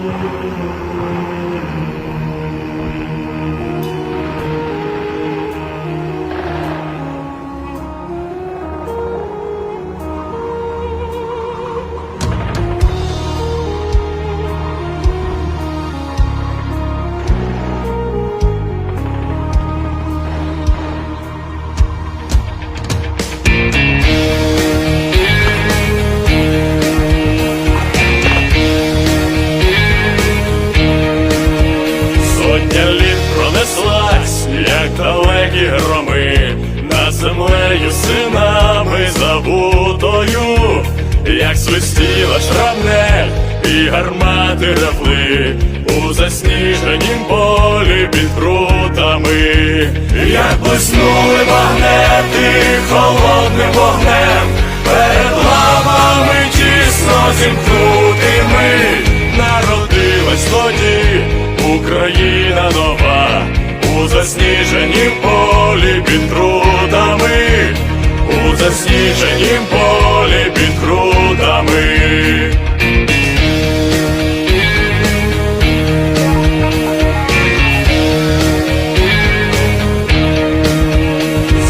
Música і громи, над землею синами забутою, як свистіла шрапне і гармати рапли у засніженім полі під крутами, як блиснули магнети холодним вогнем, перед лавами тісно зімкнутими, народилась тоді Україна нова у засніженім полі під крутами, у засніженім полі під крутами.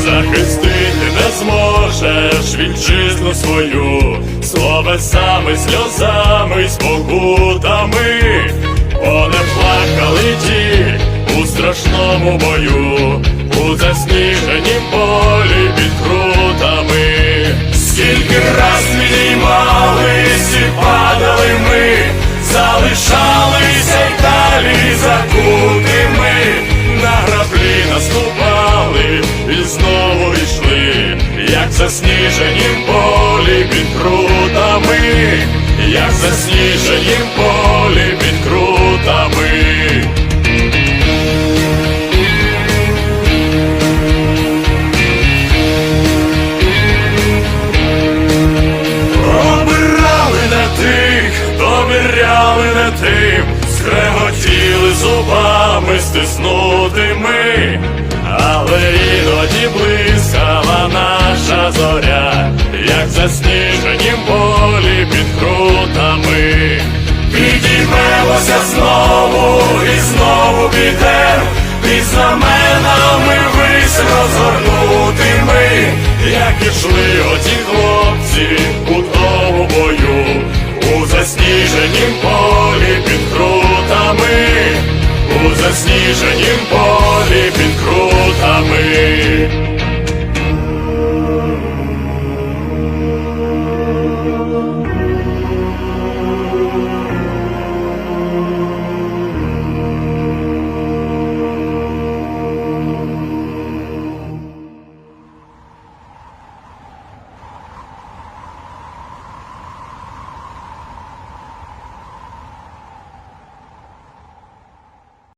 Захистити не зможеш вітчизну свою. Словесами, сльозами, спокутами, не ті страшному бою, у засніженім полі під крутами. Скільки раз підіймались і падали ми, залишалися й далі закутими, на граблі наступали і знову йшли, як засніженім полі під крутами, як засніженім полі під зубами стиснути ми, але іноді блискала наша зоря, як засніженім полі під крутами. Підіймемося знову і знову підем, під знаменами вись розгорнутими, виженім полі під крутами.